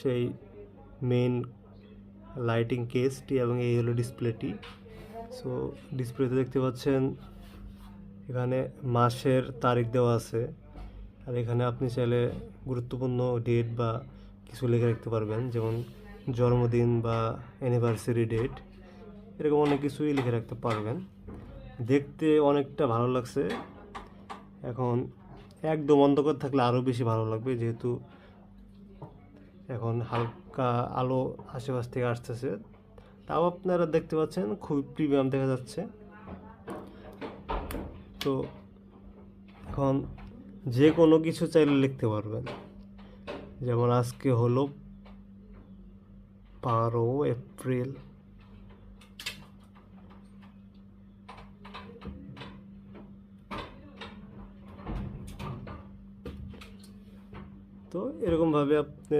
সেই main lighting কেসটি এবং এই হলো ডিসপ্লেটি সো ডিসপ্লেতে দেখতে পাচ্ছেন, এখানে মাসের তারিখ দেওয়া আছে। আর এখানে আপনি চাইলে গুরুত্বপূর্ণ ডেট বা কিছু লিখে রাখতে পারবেন, যেমন জন্মদিন বা অ্যানিভার্সারি ডেট এরকম অনেক কিছুই লিখে রাখতে পারবেন। দেখতে অনেকটা ভালো লাগছে। এখন একদম অন্ধকার থাকলে আরও বেশি ভালো লাগবে, যেহেতু এখন হালকা আলো আশেপাশ থেকে আসতেছে। তাও আপনারা দেখতে পাচ্ছেন খুবই প্রিমিয়াম দেখা যাচ্ছে। তো এখন যে কোনো কিছু চাইলে লিখতে পারবেন। যেমন আজকে হলো বারো এপ্রিল। তো এরকমভাবে আপনি